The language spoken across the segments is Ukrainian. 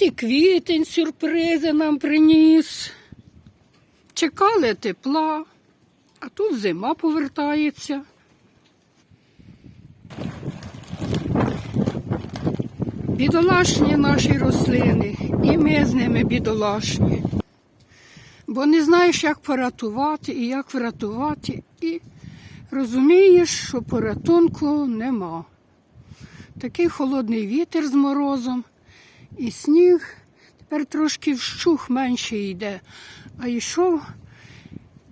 От і квітень сюрпризи нам приніс. Чекали тепла, а тут зима повертається. Бідолашні наші рослини, і ми з ними бідолашні. Бо не знаєш, як порятувати і як врятувати, і розумієш, що порятунку нема. Такий холодний вітер з морозом, і сніг тепер трошки вщух менше йде. А йшов,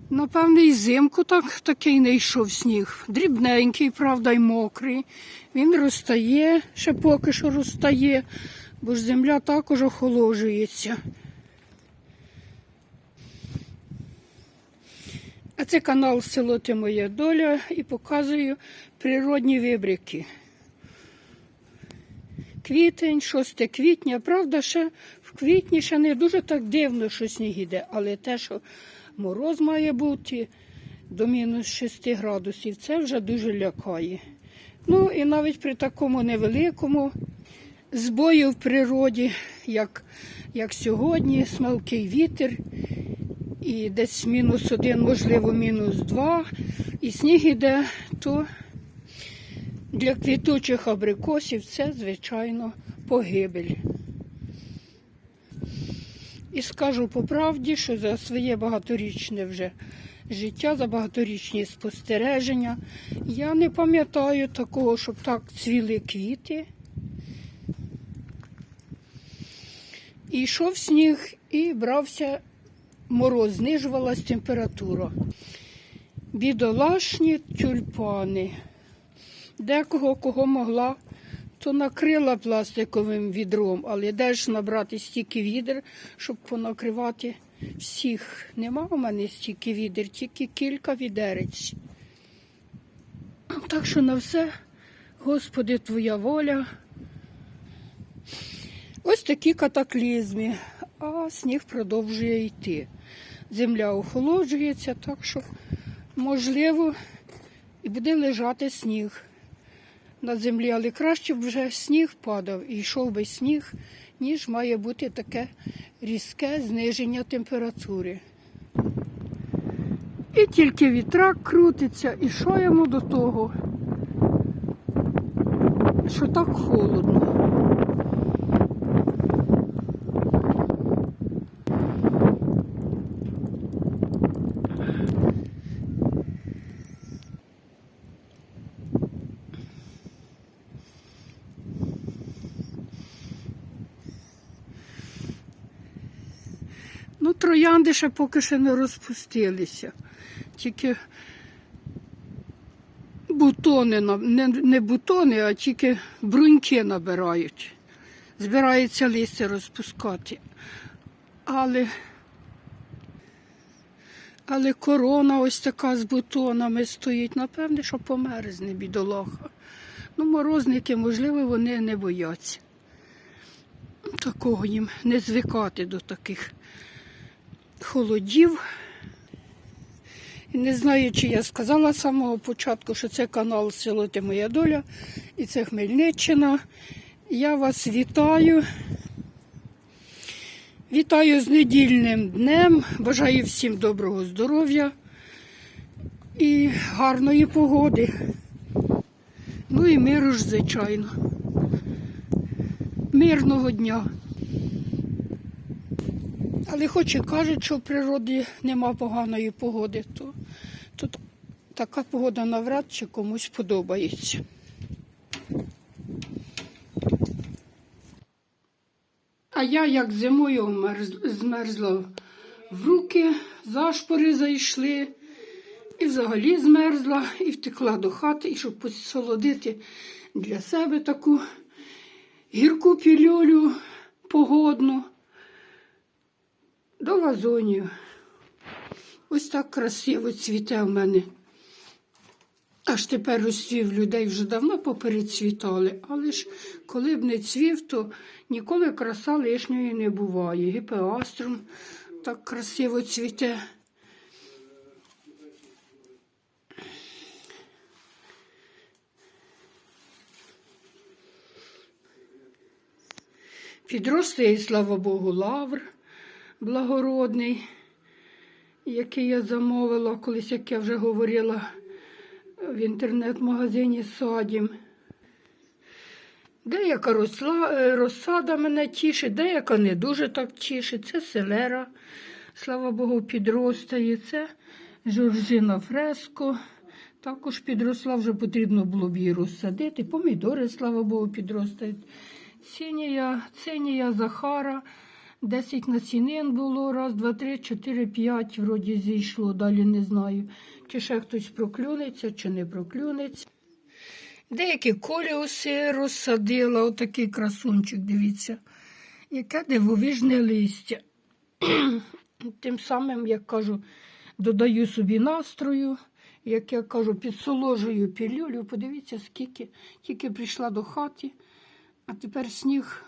напевне, і зимку так, такий не йшов сніг. Дрібненький, правда, й мокрий. Він розтає, ще поки що розтає, бо ж земля також охолоджується. А це канал Село Ти Моя Доля і показую природні вибрики. Квітень, 6 квітня, правда, ще в квітні ще не дуже так дивно, що сніг іде, але те, що мороз має бути до мінус 6 градусів, це вже дуже лякає. Ну і навіть при такому невеликому збою в природі, як, як сьогодні, смалкий вітер, і десь мінус один, можливо, мінус два, і сніг іде, то для квітучих абрикосів це, звичайно, погибель. І скажу по правді, що за своє багаторічне вже життя, за багаторічні спостереження, я не пам'ятаю такого, щоб так цвіли квіти. І йшов сніг і брався мороз, знижувалась температура. Бідолашні тюльпани. Декого, кого могла, то накрила пластиковим відром, але де ж набрати стільки відер, щоб понакривати всіх. Нема у мене стільки відер, тільки кілька відерець. Так що на все, Господи, Твоя воля. Ось такі катаклізми, а сніг продовжує йти. Земля охолоджується, так що, можливо, і буде лежати сніг на землі, але краще б вже сніг падав і йшов би сніг, ніж має бути таке різке зниження температури. І тільки вітрак крутиться, і що йому до того, що так холодно. Ну, троянди ще поки що не розпустилися. Тільки бутони, не, не бутони, а тільки бруньки набирають. Збирається листя розпускати. Але, але корона ось така з бутонами стоїть. Напевне, що померзне бідолаха. Ну, морозники, можливо, вони не бояться. Такого їм не звикати до таких холодів. Не знаю, чи я сказала з самого початку, що це канал Село Ти Моя Доля і це Хмельниччина. Я вас вітаю. Вітаю з недільним днем. Бажаю всім доброго здоров'я і гарної погоди. Ну і миру ж, звичайно. Мирного дня. Але хоч і кажуть, що в природі нема поганої погоди, то, то така погода навряд чи комусь подобається. А я як зимою мерз- змерзла в руки, зашпори зайшли, і взагалі змерзла, і втекла до хати, і щоб посолодити для себе таку гірку пілюлю погодну до вазонів. Ось так красиво цвіте в мене. Аж тепер розцвів людей вже давно поперецвітали, але ж коли б не цвів, то ніколи краса лишньої не буває. Гіпеаструм так красиво цвіте. Підростає, слава Богу, лавр благородний, який я замовила колись, як я вже говорила в інтернет-магазині Садім. Деяка росла, е, розсада мене тішить, деяка не дуже так тішить. Це селера, слава Богу, підростає. Це жоржина фреско. Також підросла, вже потрібно було б її розсадити. Помідори, слава Богу, підростають. Цинія, цинія Захара. 10 насінин було, раз, два, три, чотири, п'ять, вроді зійшло, далі не знаю. Чи ще хтось проклюнеться, чи не проклюнеться. Деякі коліуси розсадила, отакий красунчик, дивіться, яке дивовижне листя. Тим самим, як кажу, додаю собі настрою, як я кажу, підсоложую пілюлю. Подивіться, скільки тільки прийшла до хати, а тепер сніг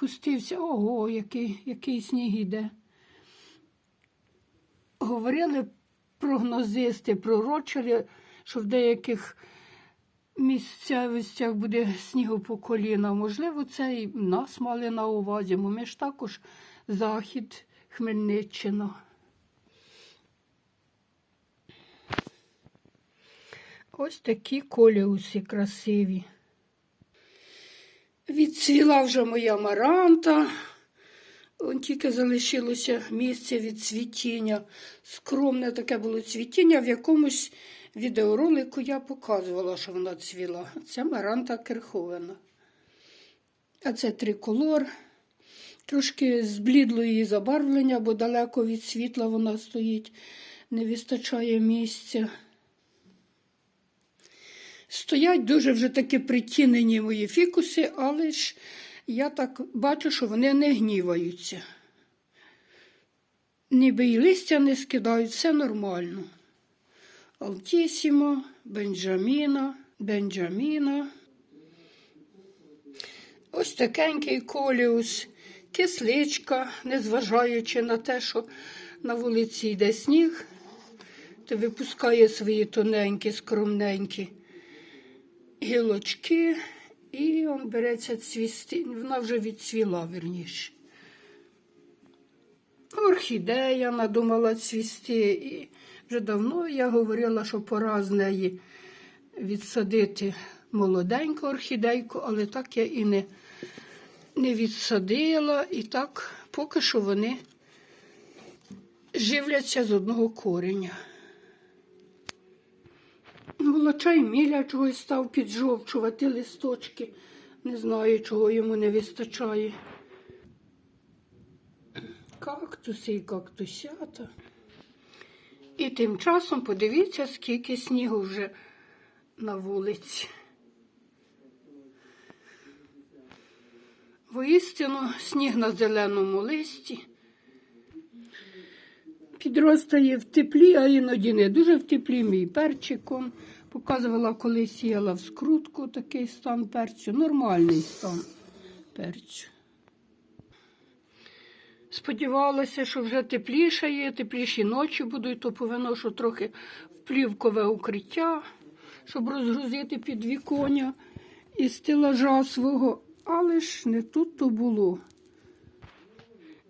пустився. Ого, який, який сніг іде. Говорили прогнозисти, пророчили, що в деяких місцевостях буде снігу по коліна. Можливо, це і нас мали на увазі, бо ми ж також захід Хмельниччина. Ось такі коліуси красиві. Відцвіла вже моя маранта. Он тільки залишилося місце від цвітіння. Скромне таке було цвітіння. В якомусь відеоролику я показувала, що вона цвіла. Це маранта керхована. А це триколор. Трошки зблідло її забарвлення, бо далеко від світла вона стоїть, не вистачає місця. Стоять дуже вже таки притінені мої фікуси, але ж я так бачу, що вони не гніваються. Ніби і листя не скидають, все нормально. Алтісімо, Бенджаміна, Бенджаміна. Ось такенький коліус, кисличка, незважаючи на те, що на вулиці йде сніг, то випускає свої тоненькі, скромненькі гілочки, і он береться цвісти. Вона вже відцвіла, верніше. Орхідея надумала цвісти. І вже давно я говорила, що пора з неї відсадити молоденьку орхідейку, але так я і не, не відсадила. І так поки що вони живляться з одного кореня. Молочай міля чогось став піджовчувати листочки. Не знаю, чого йому не вистачає. Кактуси і кактусята. І тим часом подивіться, скільки снігу вже на вулиці. Воістину сніг на зеленому листі. Підростає в теплі, а іноді не дуже в теплі. Мій перчиком. Показувала, коли сіяла в скрутку такий стан перцю. Нормальний стан перцю. Сподівалася, що вже тепліше є, тепліші ночі будуть, то повинно, що трохи в плівкове укриття, щоб розгрузити підвіконня і стелажа свого. Але ж не тут то було.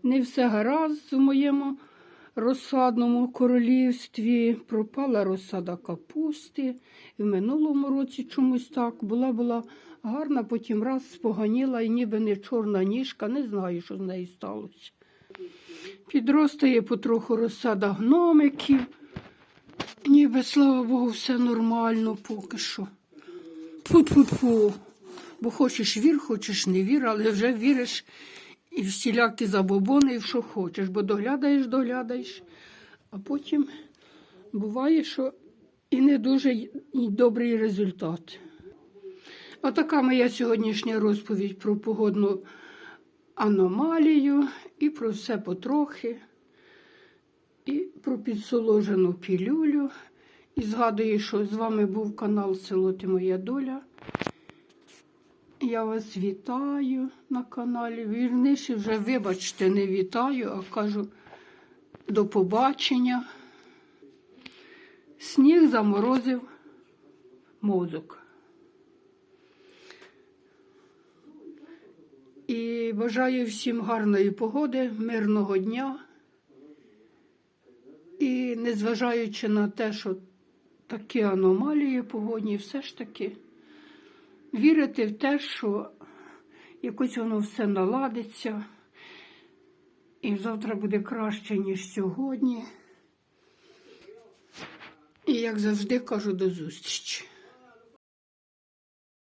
Не все гаразд у моєму розсадному королівстві. Пропала розсада капусти. І в минулому році чомусь так була була гарна, потім раз споганіла і ніби не чорна ніжка, не знаю, що з нею сталося. Підростає потроху розсада гномиків. Ніби, слава Богу, все нормально поки що. Тьфу-тьфу-тьфу. Бо хочеш вір, хочеш не вір, але вже віриш і всілякі забобони, і що хочеш, бо доглядаєш, доглядаєш, а потім буває, що і не дуже і добрий результат. Отака моя сьогоднішня розповідь про погодну аномалію і про все потрохи, і про підсоложену пілюлю. І згадую, що з вами був канал Село Ти Моя Доля. Я вас вітаю на каналі. Вірніше вже, вибачте, не вітаю, а кажу до побачення. Сніг заморозив мозок. І бажаю всім гарної погоди, мирного дня. І незважаючи на те, що такі аномалії погодні, все ж таки вірити в те, що якось воно все наладиться. І завтра буде краще, ніж сьогодні. І як завжди кажу до зустрічі.